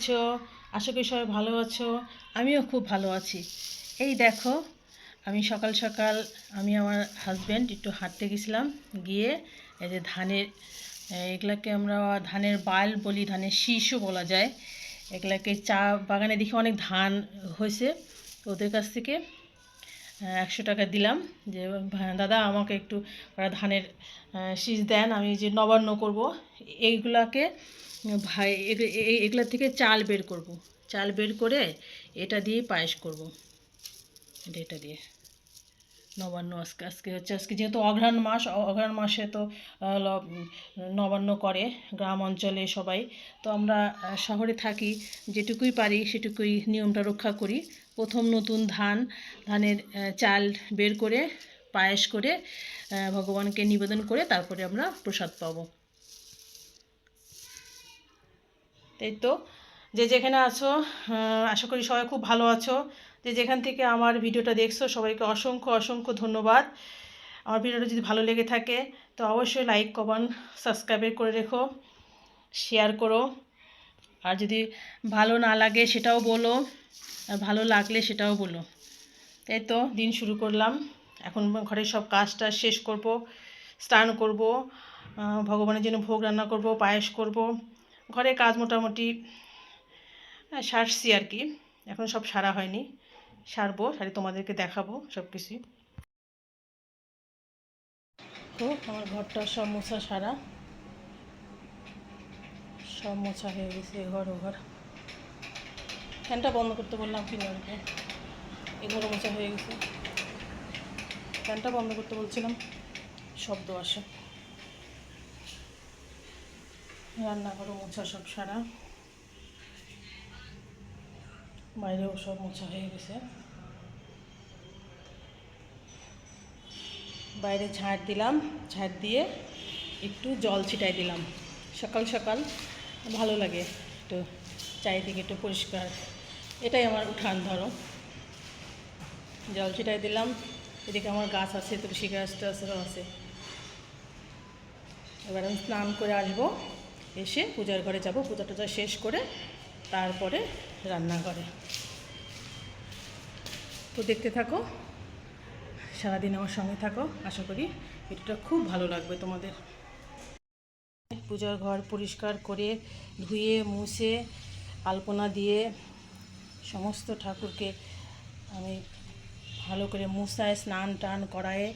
আছো? আশা করি সবাই ভালো আছো। আমিও খুব ভালো আছি। এই দেখো, আমি সকাল সকাল আমি আমার হাজব্যান্ড একটু হাঁটতে গেছিলাম। গিয়ে এই যে ধানের, এগুলাকে আমরা ধানের বাল বলি, ধানের শীষও বলা যায়। এগুলাকে চা বাগানে দেখি অনেক ধান হয়েছে। ওদের কাছ থেকে একশো টাকা দিলাম। যে, দাদা আমাকে একটু ধানের শীষ দেন, আমি যে নবান্ন করব। এইগুলাকে ভাই এগুলা থেকে চাল বের করব। চাল বের করে এটা দিয়ে পায়েস করব। এটা দিয়ে। নবান্ন আজকে আজকে হচ্ছে, আজকে যেহেতু অঘ্রাণ মাস অঘ্রাণ মাসে তো নবান্ন করে গ্রাম অঞ্চলে সবাই। তো আমরা শহরে থাকি, যেটুকুই পারি সেটুকুই নিয়মটা রক্ষা করি। প্রথম নতুন ধান, ধানের চাল বের করে, পায়েস করে ভগবানকে নিবেদন করে তারপরে আমরা প্রসাদ পাবো। তাই তো। যে যেখানে আছো আশা করি সবাই খুব ভালো আছো। যে যেখান থেকে আমার ভিডিওটা দেখছ, সবাইকে অসংখ্য অসংখ্য ধন্যবাদ। আমার ভিডিওটা যদি ভালো লেগে থাকে, তো অবশ্যই লাইক, কমেন্ট, সাবস্ক্রাইব করে রেখো, শেয়ার করো। আর যদি ভালো না লাগে সেটাও বলো, আর ভালো লাগলে সেটাও বলো। তাই তো, দিন শুরু করলাম। এখন ঘরের সব কাজটা শেষ করব, স্নান করব ভগবানের জন্য ভোগ রান্না করব, পায়েস করব। ঘরে কাজ মোটামুটি সারছি আর কি। এখন সব সারা হয়নি। সারবো, সারি তোমাদেরকে দেখাবো সব কিছুই তো আমার ঘরটা সব মোছা সারা। সব মোছা হয়ে গেছে ঘর ও ঘর। ফ্যানটা বন্ধ করতে বললাম কি নড়বে এ ঘরও মোছা হয়ে গেছে। ফ্যানটা বন্ধ করতে বলছিলাম, শব্দ আসে। রান্নাঘরও মোছা সব সারা। বাইরেও সব মোছা হয়ে গেছে। বাইরে ঝাড় দিলাম, ঝাড় দিয়ে একটু জল ছিটাই দিলাম। সকাল সকাল ভালো লাগে একটু চারিদিকে একটু পরিষ্কার। এটাই আমার উঠান ধরো জল ছিটাই দিলাম। এদিকে আমার গাছ আছে, তুলসী গাছ টাছও আছে। এবার আমি স্নান করে আসব। এসে পূজার ঘরে যাব, পূজা টুজা শেষ করে তারপরে রান্নাঘরে। তো দেখতে থাকো, সারাদিন আমার সঙ্গে থাকো, আশা করি ভিডিওটা খুব ভালো লাগবে তোমাদের। পূজার ঘর পরিষ্কার করে ধুয়ে, মুছে, আলপনা দিয়ে সমস্ত ঠাকুরকে আমি ভালো করে মুছায়, স্নান টান করায়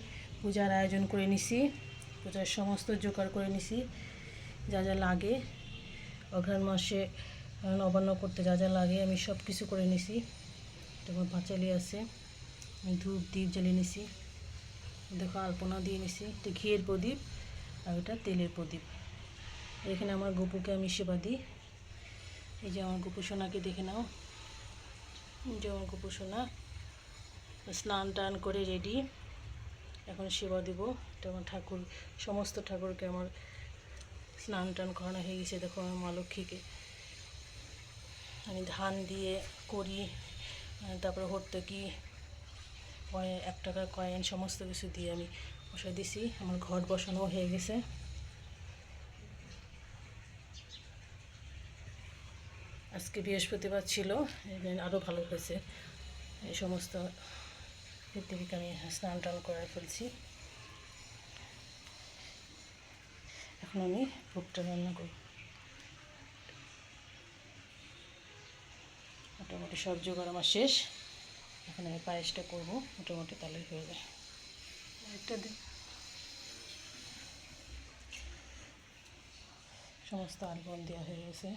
পূজার আয়োজন করে নিছি, পূজার সমস্ত জোগাড় করে নিছি। যা যা লাগে। অঘ্রাণ মাসে নবান্ন করতে যা যা লাগে, আমি সব কিছু করে নিছি। তোমার পাঁচালি আছে ধূপ দ্বীপ জ্বালিয়ে নিছি। দেখো, আলপনা দিয়ে নিছি তো ঘিয়ের প্রদীপ আর ওটা তেলের প্রদীপ। এখানে আমার গপুকে আমি সেবা দিই। এই যে আমার গপু সোনাকে দেখে নাও। যে আমার গপু সোনা, স্নান টান করে রেডি। এখন সেবা দেব। এটা আমার ঠাকুর, সমস্ত ঠাকুরকে আমার স্নান টান করানো হয়ে গেছে, দেখো আমার মা লক্ষ্মীকে। আমি ধান দিয়ে করি তারপরে হর্তকি এক টাকা কয়েন, সমস্ত কিছু দিয়ে আমি বসাই দিছি, আমার ঘর বসানো হয়ে গেছে। আজকে বৃহস্পতিবার ছিল আরও ভালো হয়েছে। এই সমস্ত পৃথিবীকে আমি স্নান টান করে ফেলছি। এখন আমি ভুট্টা রান্না করব মোটামুটি সব জোগাড় আমার শেষ। এখন আমি পায়েসটা করব মোটামুটি তাহলে হয়ে যায়। একটা দিন সমস্ত আলবন দেওয়া হয়ে গেছে।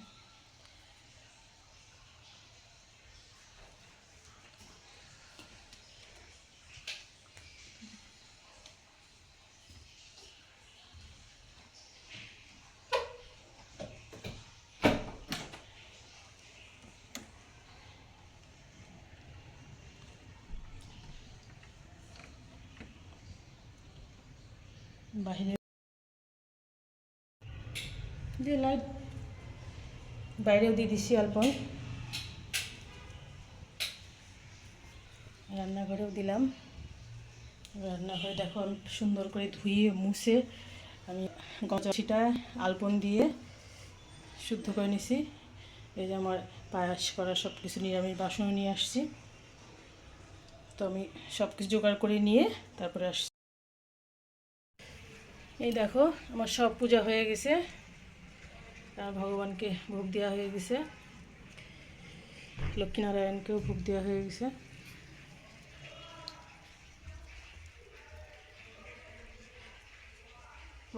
বাহিরে দিয়ে লাইট। বাইরেও দিয়ে দিচ্ছি অল্প রান্নাঘরেও দিলাম। রান্নাঘরে দেখো সুন্দর করে ধুয়ে মুছে আমি গজাছিটা আলপন দিয়ে শুদ্ধ করে নিছি। এই যে আমার পায়াস করা সব কিছু নিরামিষ বাসনও নিয়ে আসছি। তো আমি সব কিছু জোগাড় করে নিয়ে তারপরে আসছি। এই দেখো, আমার সব পূজা হয়ে গেছে। আর ভগবানকে ভোগ দেওয়া হয়ে গেছে। লক্ষ্মীনারায়ণকেও ভোগ দেওয়া হয়ে গেছে।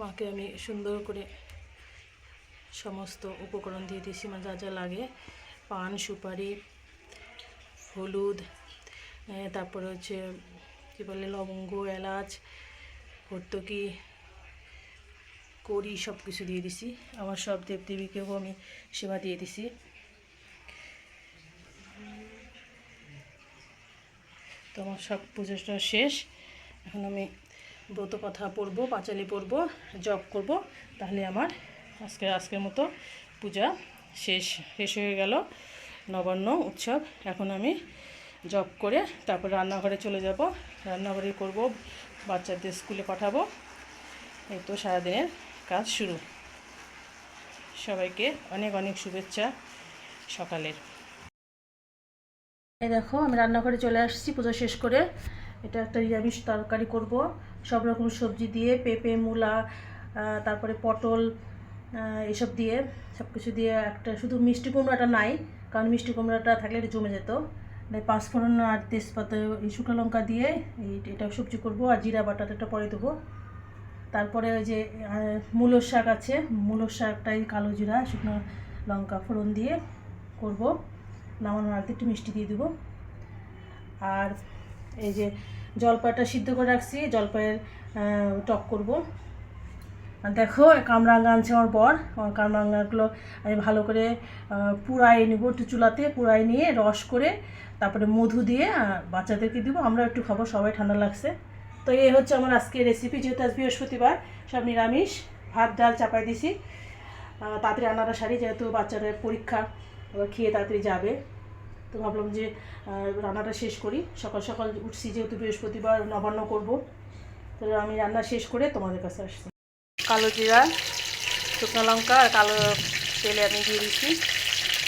মাকে আমি সুন্দর করে সমস্ত উপকরণ দিয়ে দিয়েছি মানে যা যা লাগে। পান, সুপারি, হলুদ তারপরে হচ্ছে, কী বলে, লবঙ্গ, এলাচ, ভর্তুকি কড়ি সব কিছু দিয়ে দিছি। আমার সব দেবদেবীকেও আমি সেবা দিয়ে দিছি। তো আমার সব পুজোটা শেষ। এখন আমি ব্রত কথা পড়ব, পাঁচালি পড়ব জব করব। তাহলে আমার আজকে, আজকের মতো পূজা শেষ শেষ হয়ে গেল। নবান্ন উৎসব। এখন আমি জব করে তারপর রান্নাঘরে চলে যাব। রান্নাঘরে করব, বাচ্চাদের স্কুলে পাঠাবো। এই তো সারাদিনের কাজ শুরু। সবাইকে অনেক অনেক শুভেচ্ছা সকালের। এই দেখো, আমি রান্নাঘরে চলে আসছি, পুজো শেষ করে। এটা একটা নিরামিষ তরকারি করব। সব রকম সবজি দিয়ে, পেঁপে, মূলা তারপরে পটল এসব দিয়ে সব কিছু দিয়ে একটা শুধু মিষ্টি কুমড়াটা নাই, কারণ মিষ্টি কুমড়াটা থাকলে এটা জমে যেত। পাঁচফোড়ন আর তেজপাতা, এই শুকনো লঙ্কা দিয়ে এটা সবজি করব, আর জিরা বাটাটা পরে দেবো। তারপরে ওই যে মূলোর শাক আছে। মূলোর শাকটাই কালো জিরা, শুকনো লঙ্কা ফোড়ন দিয়ে করব। নামানোর আগে একটু মিষ্টি দিয়ে দেবো। আর এই যে জলপাইটা সিদ্ধ করে রাখছি, জলপাইয়ের টক করব। আর দেখো কামরাঙ্গা আনছে আমার বর। আমার কামরাঙ্গাগুলো আমি ভালো করে পুড়াই নেব একটু চুলাতে পুড়াই নিয়ে রস করে, তারপরে মধু দিয়ে বাচ্চাদেরকে দিব। আমরা একটু খাব, সবাই ঠান্ডা লাগছে। তো এই হচ্ছে আমার আজকের রেসিপি যেহেতু আজ বৃহস্পতিবার সব নিরামিষ, ভাত, ডাল চাপাই দিছি। তাড়াতাড়ি রান্নাটা সারি যেহেতু বাচ্চাদের পরীক্ষা খেয়ে তাড়াতাড়ি যাবে। তো ভাবলাম যে রান্নাটা শেষ করি। সকাল সকাল উঠছি, যেহেতু বৃহস্পতিবার, নবান্ন করব। তো আমি রান্না শেষ করে তোমাদের কাছে আসছি। কালো জিরা, শুকনো লঙ্কা আর কালো তেলে আমি দিয়ে দিচ্ছি।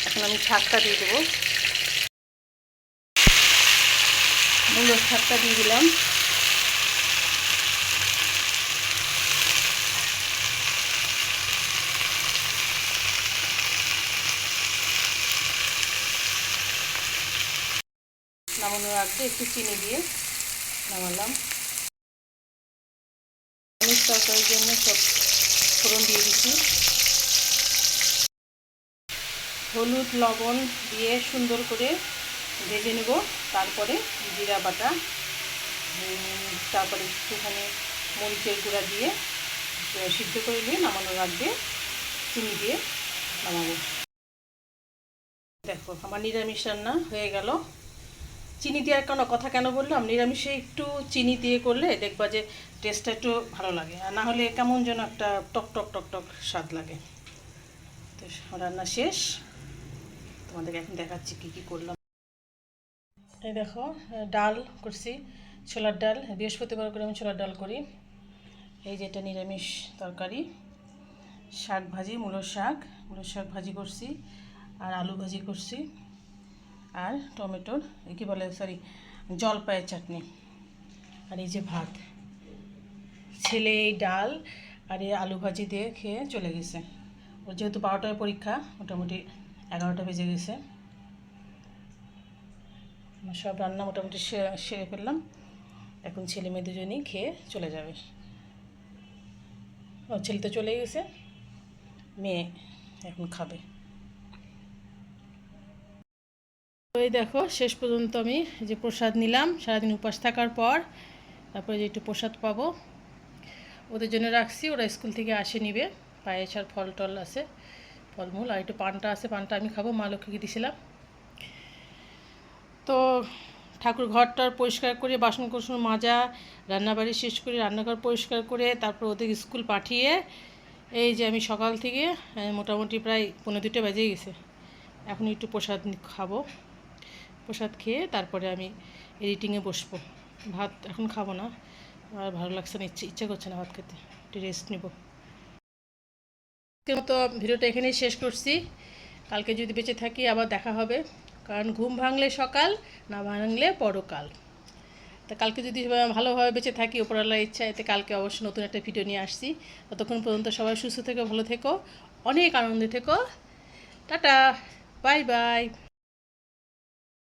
এখন আমি শাকটা দিয়ে দেবো। মূলের শাকটা দিয়ে দিলাম। নামানোর আগে একটু চিনি দিয়ে নামালাম। আমিষ তরকারির জন্য সব ফোড়ন দিয়ে দিচ্ছি। হলুদ, লবণ দিয়ে সুন্দর করে ভেজে নেব, তারপরে জিরা বাটা তারপরে একটুখানি মরিচের গুঁড়া দিয়ে সিদ্ধ করে নিয়ে নামানোর আগে চিনি দিয়ে নামাবো। দেখো, আমার নিরামিষ রান্না হয়ে গেল। চিনি দেওয়ার কেন কথা কেন বললাম নিরামিষে একটু চিনি দিয়ে করলে দেখবা যে টেস্টটা একটু ভালো লাগে। আর না হলে কেমন যেন একটা টক টক টক টক স্বাদ লাগে। তো রান্না শেষ। তোমাদেরকে এখন দেখাচ্ছি কী কী করলাম। এই দেখো, ডাল করছি, ছোলার ডাল। বৃহস্পতিবার করে আমি ছোলার ডাল করি। এই যে এটা নিরামিষ তরকারি। শাক ভাজি মূলোর শাক। মূলোর শাক ভাজি করছি আর আলু ভাজি করছি। আর টমেটোর কী বলে সরি জলপাইয়ের চাটনি। আর এই যে ভাত। ছেলে এই ডাল আর এই আলু ভাজি দিয়ে খেয়ে চলে গেছে। ওর যেহেতু বারোটার পরীক্ষা, মোটামুটি এগারোটা বেজে গেছে। সব রান্না মোটামুটি সেরে ফেললাম। এখন ছেলে মেয়ে দুজনেই খেয়ে চলে যাবে। ও ছেলে তো চলে গেছে। মেয়ে এখন খাবে। তো এই দেখো, শেষ পর্যন্ত আমি যে প্রসাদ নিলাম, সারাদিন উপাস থাকার পর তারপরে যে একটু প্রসাদ পাবো, ওদের জন্য রাখছি, ওরা স্কুল থেকে আসে নিবে, পায়েস আর ফল টল আছে, ফলমূল, আর একটু পানটা আছে, পানটা আমি খাব, মা লক্ষ্মীকে দিয়েছিলাম তো ঠাকুর ঘরটার পরিষ্কার করে বাসন কোসন মাজা, রান্নাবাড়ি শেষ করে, রান্নাঘর পরিষ্কার করে, তারপর ওদের স্কুল পাঠিয়ে, এই যে আমি সকাল থেকে মোটামুটি প্রায় পনেরো দুটো বেজে গেছে। এখন একটু প্রসাদ খাব। প্রসাদ খেয়ে তারপরে আমি এডিটিংয়ে বসবো। ভাত এখন খাব না, আর ভালো লাগছে না, ইচ্ছে ইচ্ছে করছে না ভাত খেতে। একটু রেস্ট নেব। মতো ভিডিওটা এখানেই শেষ করছি। কালকে যদি বেঁচে থাকি আবার দেখা হবে, কারণ ঘুম ভাঙলে সকাল, না ভাঙলে পরকাল। তা কালকে যদি ভালোভাবে বেঁচে থাকি ওপরওয়ালার ইচ্ছা, এতে কালকে অবশ্যই নতুন একটা ভিডিও নিয়ে আসছি। ততক্ষণ পর্যন্ত সবাই সুস্থ থেকো, ভালো থেকো, অনেক আনন্দে থেকো। Tata, bye bye.